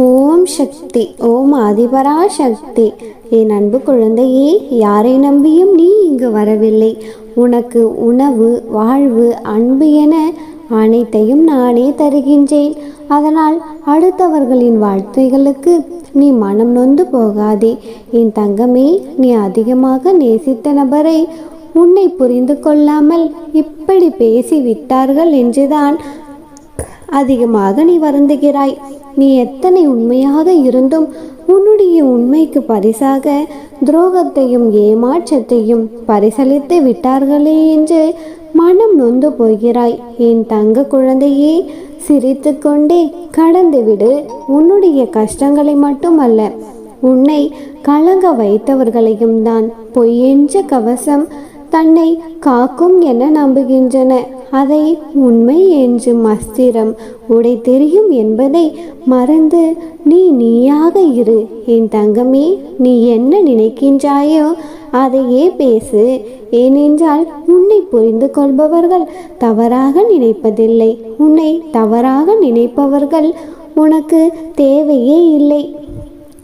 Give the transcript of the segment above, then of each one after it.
ஓம் சக்தி ஓம் ஆதிபரா சக்தி என் அன்பு குழந்தையே யாரை நம்பியும் நீ இங்கு வரவில்லை. உனக்கு உணவு வாழ்வு அன்பு என அனைத்தையும் நானே தருகின்றேன். அதனால் அடுத்தவர்களின் வாழ்த்துகளுக்கு நீ மனம் நொந்து போகாதே. என் தங்கமே நீ அதிகமாக நேசித்த நபரை உன்னை புரிந்து கொள்ளாமல் இப்படி பேசி விட்டார்கள் என்றுதான் அதிகமாக நீ வருந்துகிறாய். நீ எத்தனை உண்மையாக இருந்தும் உன்னுடைய உண்மைக்கு பரிசாக துரோகத்தையும் ஏமாற்றத்தையும் பரிசளித்து விட்டார்களே என்று மனம் நொந்து போகிறாய். என் தங்க குழந்தையே சிரித்து கொண்டே கடந்துவிடு. உன்னுடைய கஷ்டங்களை மட்டுமல்ல உன்னை கலங்க வைத்தவர்களையும் தான். பொய்யென்ற கவசம் தன்னை காக்கும் என நம்புகின்றன. அதை உண்மை என்று மஸ்திரம் உடை தெரியும் என்பதை மறந்து நீ நீயாக இரு. என் தங்கமே நீ என்ன நினைக்கின்றாயோ அதையே பேசு. ஏனென்றால் உன்னை புரிந்து கொள்பவர்கள் தவறாக நினைப்பதில்லை. உன்னை தவறாக நினைப்பவர்கள் உனக்கு தேவையே இல்லை.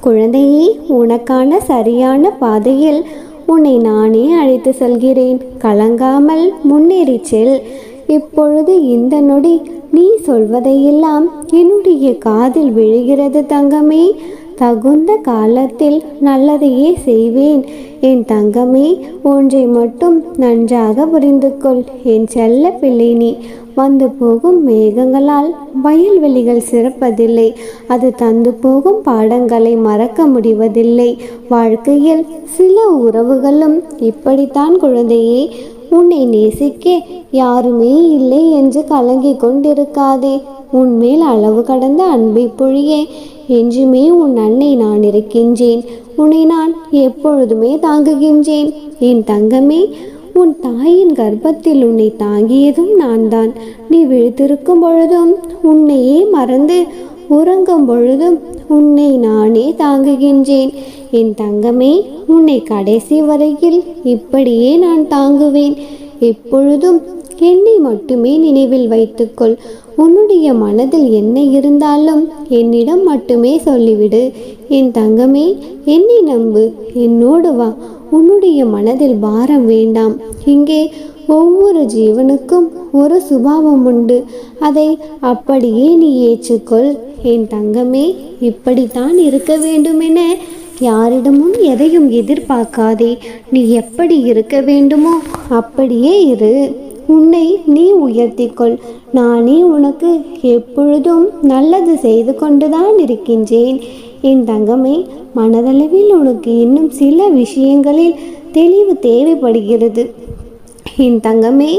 குழந்தையே உனக்கான சரியான பாதையில் உன்னை நானே அழைத்து செல்கிறேன். கலங்காமல் முன்னேறி செல். இப்பொழுது இந்த நொடி நீ சொல்வதையெல்லாம் என்னுடைய காதில் விழுகிறது தங்கமே. தகுந்த காலத்தில் நல்லதையே செய்வேன். என் தங்கமே ஒன்றை மட்டும் நன்றாக புரிந்து கொள் என் செல்ல பிள்ளை நீ. வந்து போகும் மேகங்களால் வயல்வெளிகள் சிறப்பதில்லை. அது தந்து போகும் பாடங்களை மறக்க முடிவதில்லை. வாழ்க்கையில் சில உறவுகளும் இப்படித்தான் குழந்தையே. உன்னை நேசிக்க யாருமே இல்லை என்று கலங்கிக் கொண்டிருக்காதே. உன்மேல் அளவு கடந்த அன்பை பொழிய என்றுமே உன் அன்னை நான் இருக்கின்றேன். உன்னை நான் எப்பொழுதுமே தாங்குகின்றேன். என் தங்கமே உன் தாயின் கர்ப்பத்தில் உன்னை தாங்கியதும் நான் தான் நீ விழித்திருக்கும் பொழுதும் உன்னையே மறந்து உறங்கும் பொழுதும் உன்னை நானே தாங்குகின்றேன். என் தங்கமே உன்னை கடைசி வரையில் இப்படியே நான் தாங்குவேன். எப்பொழுதும் என்னை மட்டுமே நினைவில் வைத்துக்கொள். உன்னுடைய மனதில் என்ன இருந்தாலும் என்னிடம் மட்டுமே சொல்லிவிடு. என் தங்கமே என்னை நம்பு என்னோடு வா. உன்னுடைய மனதில் பாரம் வேண்டாம். இங்கே ஒவ்வொரு ஜீவனுக்கும் ஒரு சுபாவம் உண்டு. அதை அப்படியே நீ ஏற்றுக்கொள். என் தங்கமே இப்படித்தான் இருக்க வேண்டுமென யாரிடமும் எதையும் எதிர்பார்க்காதே. நீ எப்படி இருக்க வேண்டுமோ அப்படியே இரு. உன்னை நீ உயர்த்திக்கொள். நானே உனக்கு எப்பொழுதும் நல்லது செய்து கொண்டுதான் இருக்கின்றேன். என் தங்கமே மனதளவில் உனக்கு இன்னும் சில விஷயங்களில் தெளிவு தேவைப்படுகிறது. என் தங்கமே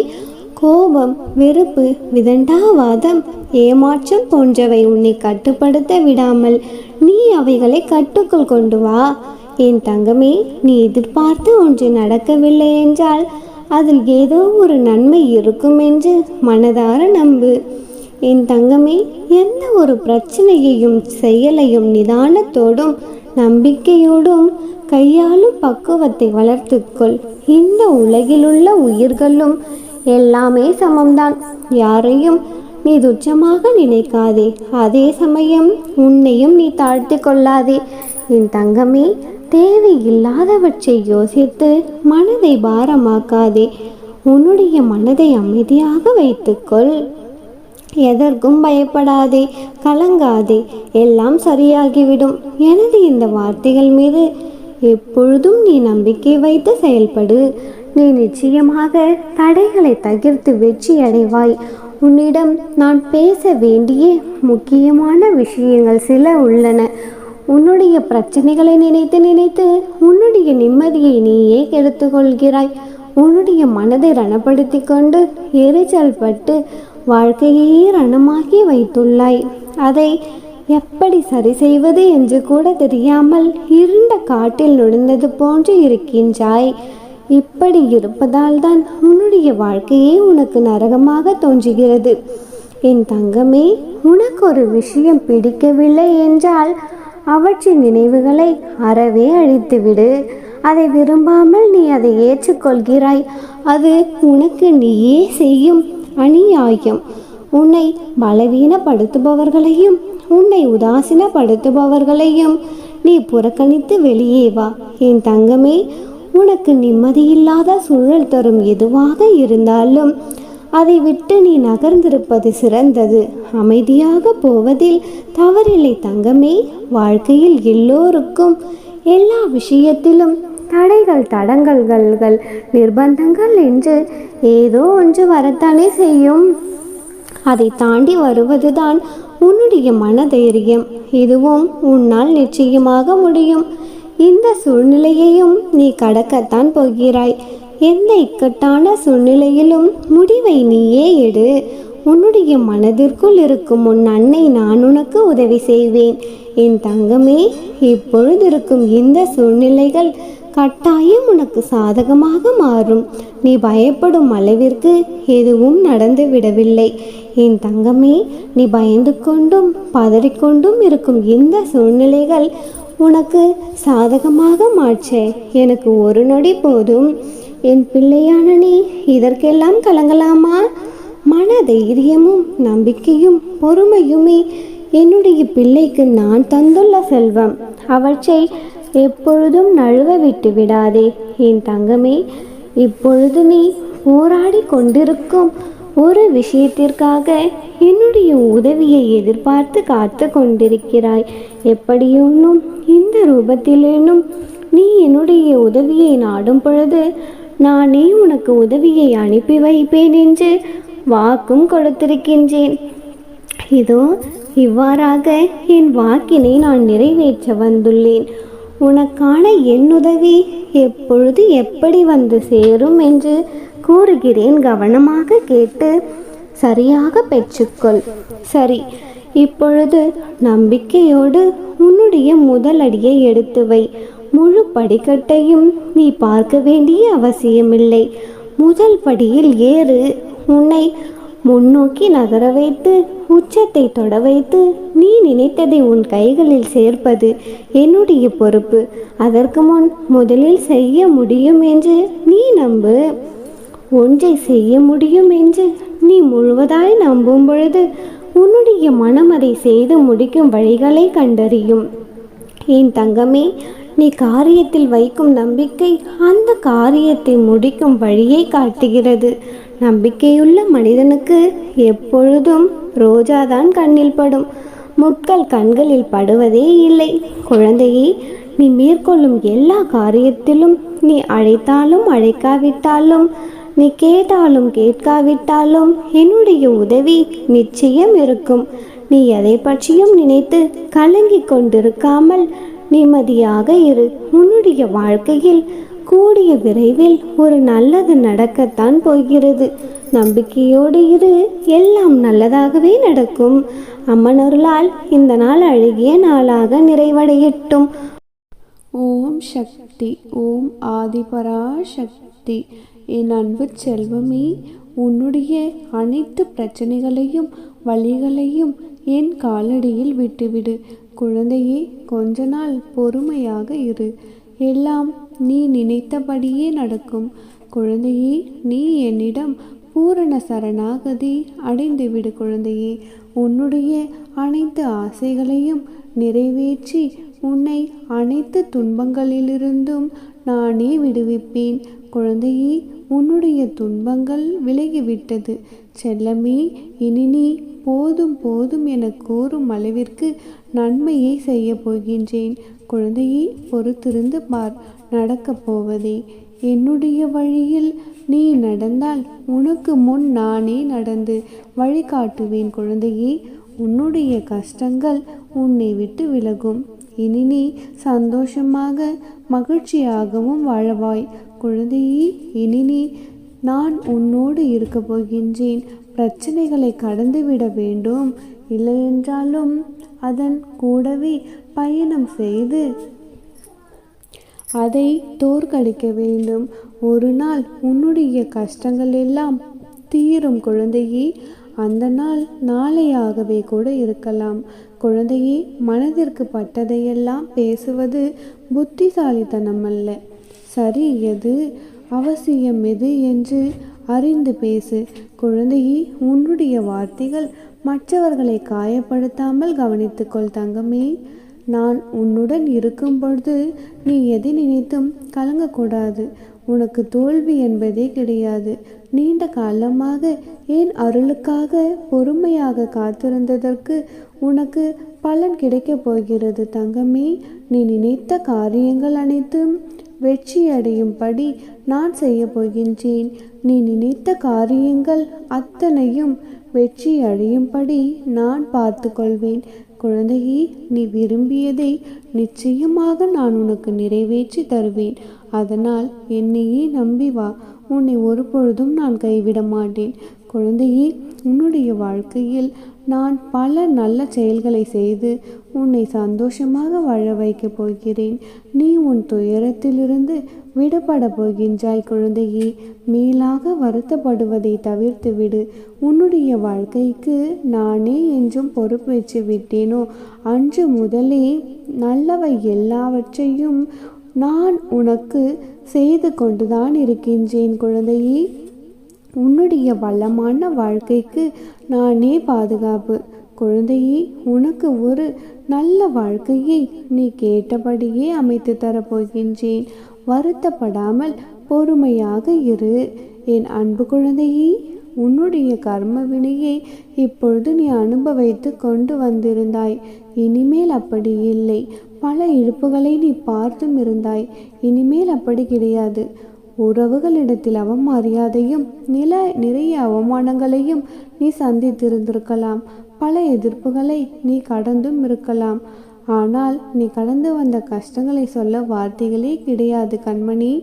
கோபம் வெறுப்பு விதண்டாவாதம் ஏமாற்றம் போன்றவை உன்னை கட்டுப்படுத்த விடாமல் நீ அவைகளை கட்டுக்குள் கொண்டு வா. என் தங்கமே நீ எதிர்பார்த்து ஒன்று நடக்கவில்லை என்றால் அதில் ஏதோ ஒரு நன்மை இருக்கும் என்று மனதார நம்பு. என் தங்கமே எந்த ஒரு பிரச்சனையையும் செயலையும் நிதானத்தோடும் நம்பிக்கையோடும் கையாளும் பக்குவத்தை வளர்த்துக்கொள். இந்த உலகிலுள்ள உயிர்களும் எல்லாமே சமம்தான். யாரையும் நீ துச்சமாக நினைக்காதே. அதே சமயம் உன்னையும் நீ தாழ்த்தி கொள்ளாதே. என் தங்கமே தேவையில்லாதவற்றை யோசித்து மனதை பாரமாக்காதே. உன்னுடைய மனதை அமைதியாக வைத்துக்கொள். எதற்கும் பயப்படாதே கலங்காதே. எல்லாம் சரியாகிவிடும். எனது இந்த வார்த்தைகள் மீது எப்பொழுதும் நீ நம்பிக்கை வைத்து செயல்படு. நீ நிச்சயமாக தடைகளை தகிர்த்து வெற்றி அடைவாய். உன்னிடம் நான் பேச வேண்டிய முக்கியமான விஷயங்கள் சில உள்ளன. உன்னுடைய பிரச்சனைகளை நினைத்து நினைத்து உன்னுடைய நிம்மதியை நீயே கெடுத்துக்கொள்கிறாய். உன்னுடைய மனதை ரணப்படுத்தி கொண்டு எரிச்சல் பட்டு வாழ்க்கையே ரணமாக்கி வைத்துள்ளாய். அதை எப்படி சரி செய்வது என்று கூட தெரியாமல் இருண்ட காட்டில் நுழைந்தது போன்று இருக்கின்றாய். இப்படி இருப்பதால் தான் உன்னுடைய வாழ்க்கையே உனக்கு நரகமாக தோன்றுகிறது. என் தங்கமே உனக்கு ஒரு விஷயம் பிடிக்கவில்லை என்றால் அவற்றின் நினைவுகளை அறவே அழித்துவிடு. அதை விரும்பாமல் நீ அதை ஏற்றுக்கொள்கிறாய். அது உனக்கு நீயே செய்யும் அநியாயம். உன்னை பலவீனப்படுத்துபவர்களையும் உன்னை உதாசீனப்படுத்துபவர்களையும் நீ புறக்கணித்து வெளியே வா. என் தங்கமே உனக்கு நிம்மதியில்லாத சூழல் தரும் எதுவாக இருந்தாலும் அதை விட்டு நீ நகர்ந்திருப்பது சிறந்தது. அமைதியாக போவதில் தவறில்லை தங்கமே. வாழ்க்கையில் எல்லோருக்கும் எல்லா விஷயத்திலும் தடைகள் தடங்கல்கள் நிர்பந்தங்கள் என்று ஏதோ ஒன்று வரத்தானே செய்யும். அதை தாண்டி வருவதுதான் உன்னுடைய மனதைரியம். இதுவும் உன்னால் நிச்சயமாக முடியும். இந்த சூழ்நிலையையும் நீ கடக்கத்தான் போகிறாய். எந்த இக்கட்டான சூழ்நிலையிலும் முடிவை நீயே எடு. உன்னுடைய மனதிற்குள் இருக்கும் உன் அன்னை நான் உனக்கு உதவி செய்வேன். என் தங்கமே இப்பொழுது இருக்கும் இந்த சூழ்நிலைகள் கட்டாயம் உனக்கு சாதகமாக மாறும். நீ பயப்படும் அளவிற்கு எதுவும் நடந்து விடவில்லை. என் தங்கமே நீ பயந்து கொண்டும் பதறிக்கொண்டும் இருக்கும் இந்த சூழ்நிலைகள் உனக்கு சாதகமாக மாற்ற. எனக்கு ஒரு நொடி போதும். என் பிள்ளையான நீ இதற்கெல்லாம் கலங்கலாமா? மன தைரியமும் நம்பிக்கையும் பொறுமையுமே என்னுடைய பிள்ளைக்கு நான் தந்துள்ள செல்வம். அவற்றை எப்பொழுதும் நழுவ விட்டு விடாதே. என் தங்கமே இப்பொழுது நீ போராடி கொண்டிருக்கும் ஒரு விஷயத்திற்காக என்னுடைய உதவியை எதிர்பார்த்து காத்து கொண்டிருக்கிறாய். எப்படியோனும் இந்த ரூபத்திலேனும் நீ என்னுடைய உதவியை நாடும் பொழுது நானே உனக்கு உதவியை அனுப்பி வைப்பேன் என்று வாக்கும் கொடுத்திருக்கின்றேன். இதோ இவ்வாறாக என் வாக்கினை நான் நிறைவேற்ற வந்துள்ளேன். உனக்கான என் உதவி எப்பொழுது எப்படி வந்து சேரும் என்று கூறுகிறேன் கவனமாக கேட்டு சரியாக பெற்றுக்கொள். சரி இப்பொழுது நம்பிக்கையோடு உன்னுடைய முதல் அடியை எடுத்து வை. முழு படிக்கட்டையும் நீ பார்க்க வேண்டிய அவசியமில்லை. முதல் படியில் ஏறு. உன்னை முன்னோக்கி நகர வைத்து உச்சத்தை தொட வைத்து நீ நினைத்ததை உன் கைகளில் சேர்ப்பது என்னுடைய பொறுப்பு. அதற்கு முன் முதலில் செய்ய முடியும் என்று நீ நம்பு. ஒன்றை செய்ய முடியும் என்று நீ முழுவதாய் நம்பும் பொழுது உன்னுடைய மனம் அதை செய்து முடிக்கும் வழிகளை கண்டறியும். என் தங்கமே நீ காரியத்தில் வைக்கும் நம்பிக்கை அந்த காரியத்தை முடிக்கும் வழியை காட்டுகிறது. நம்பிக்கையுள்ள மனிதனுக்கு எப்பொழுதும் ரோஜாதான் கண்ணில் படும். முட்கள் கண்களில் படுவதே இல்லை. குழந்தையே நீ மேற்கொள்ளும் எல்லா காரியத்திலும் நீ அழைத்தாலும் அழைக்காவிட்டாலும் நீ கேட்டாலும் கேட்காவிட்டாலும் என்னுடைய உதவி நிச்சயம் இருக்கும். நீ எதை பற்றியும் நினைத்து கலங்கிக் கொண்டிருக்காமல் நிம்மதியாக இரு. உன்னுடைய வாழ்க்கையில் கூடிய விரைவில் ஒரு நல்லது நடக்கத்தான் போகிறது. நம்பிக்கையோடு இரு. எல்லாம் நல்லதாகவே நடக்கும். அம்மனருளால் இந்த நாள் அழகிய நாளாக நிறைவடையட்டும். ஓம் சக்தி. ஓம் ஆதிபரா சக்தி என் அன்பு செல்வமே உன்னுடைய அனைத்து பிரச்சனைகளையும் வழிகளையும் என் காலடியில் விட்டுவிடு. குழந்தையே கொஞ்ச நாள் பொறுமையாக இரு. எல்லாம் நீ நினைத்தபடியே நடக்கும். குழந்தையே நீ என்னிடம் பூரண சரணாகதி அடைந்துவிடு குழந்தையே. உன்னுடைய அனைத்து ஆசைகளையும் நிறைவேற்றி உன்னை அனைத்து துன்பங்களிலிருந்தும் நானே விடுவிப்பேன். குழந்தையே உன்னுடைய துன்பங்கள் விலகிவிட்டது. செல்லமே இனி நீ போதும் போதும் என கூறும் அளவிற்கு நன்மையை செய்ய போகின்றேன். குழந்தையை பொறுத்திருந்து பார் நடக்கப் போவதே. என்னுடைய வழியில் நீ நடந்தால் உனக்கு முன் நானே நடந்து வழிகாட்டுவேன் குழந்தையே. உன்னுடைய கஷ்டங்கள் உன்னை விட்டு விலகும். இனி நீ சந்தோஷமாக மகிழ்ச்சியாகவும் வாழவாய். குழந்தையே இனி நீ நான் உன்னோடு இருக்கப் போகின்றேன். பிரச்சனைகளை கடந்துவிட வேண்டும். இல்லையென்றாலும் அதன் கூடவே பயணம் செய்து அதை தோற்கடிக்க வேண்டும். ஒரு நாள் உன்னுடைய கஷ்டங்கள் எல்லாம் தீரும் குழந்தையே. அந்த நாள் நாளையாகவே கூட இருக்கலாம். குழந்தையே மனதிற்கு பட்டதையெல்லாம் பேசுவது புத்திசாலித்தனம் அல்ல சரி எது அவசியம் எது என்று அறிந்து பேசு. குழந்தையே உன்னுடைய வார்த்தைகள் மற்றவர்களை காயப்படுத்தாமல் கவனித்துக்கொள் தங்கமே. நான் உன்னுடன் இருக்கும் பொழுது நீ எதை நினைத்தும் கலங்கக்கூடாது. உனக்கு தோல்வி என்பதே கிடையாது. நீண்ட காலமாக என் அருளுக்காக பொறுமையாக காத்திருந்ததற்கு உனக்கு பலன் கிடைக்கப் போகிறது தங்கமே. நீ நினைத்த காரியங்கள் அனைத்தும் வெற்றியடையும்படி நான் செய்ய போகின்றேன் நீ நினைத்த காரியங்கள் அத்தனையும் வெற்றி அடையும்படி நான் பார்த்து கொள்வேன் குழந்தையே நீ விரும்பியதை நிச்சயமாக நான் உனக்கு நிறைவேற்றி தருவேன். அதனால் என்னையே நம்பி வா. உன்னை ஒருபொழுதும் நான் கைவிட மாட்டேன். குழந்தையே உன்னுடைய வாழ்க்கையில் நான் பல நல்ல செயல்களை செய்து உன்னை சந்தோஷமாக வாழ வைக்கப் போகிறேன். நீ உன் துயரத்திலிருந்து விடுபட போகின்றாய் குழந்தையே. மேலாக வருத்தப்படுவதை தவிர்த்து விடு. உன்னுடைய வாழ்க்கைக்கு நானே என்றும் பொறுப்பேற்று விட்டேனோ? அன்று முதலே நல்லவை எல்லாவற்றையும் நான் உனக்கு செய்து கொண்டுதான் இருக்கின்றேன் குழந்தையே. உன்னுடைய வளமான வாழ்க்கைக்கு நானே பாதுகாப்பு. குழந்தையே உனக்கு ஒரு நல்ல வாழ்க்கையை நீ கேட்டபடியே அமைத்து தரப்போகின்றேன். வருத்தப்படாமல் பொறுமையாக இரு. என் அன்பு குழந்தையே உன்னுடைய கர்ம வினையை இப்பொழுது நீ அனுபவித்து கொண்டு வந்திருந்தாய். இனிமேல் அப்படி இல்லை. பல இழுப்புகளை நீ பார்த்தும் இருந்தாய். இனிமேல் அப்படி கிடையாது. உறவுகளிடத்தில் அவமரியாதையும் நில நிறைய அவமானங்களையும் நீ சந்தித்திருந்திருக்கலாம். பல எதிர்ப்புகளை நீ கடந்தும் இருக்கலாம். ஆனால் நீ கடந்து வந்த கஷ்டங்களை சொல்ல வார்த்தைகளே கிடையாது கண்மணி.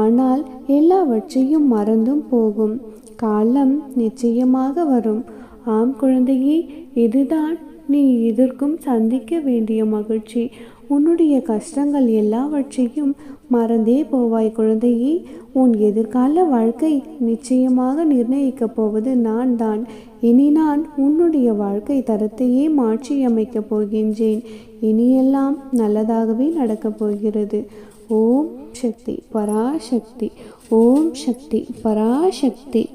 ஆனால் எல்லாவற்றையும் மறந்தும் போகும். காலம் நிச்சயமாக வரும். ஆம் குழந்தையே இதுதான் நீ எதிர்க்கும் சந்திக்க வேண்டிய மகிழ்ச்சி. உன்னுடைய கஷ்டங்கள் எல்லாவற்றையும் மறந்தே போவாய் குழந்தையே. உன் எதிர்கால வாழ்க்கை நிச்சயமாக நிர்ணயிக்கப் போவது நான் தான் இனி நான் உன்னுடைய வாழ்க்கை தரத்தையே மாற்றியமைக்கப் போகின்றேன். இனியெல்லாம் நல்லதாகவே நடக்கப் போகிறது. ஓம் சக்தி பராசக்தி. ஓம் சக்தி பராசக்தி.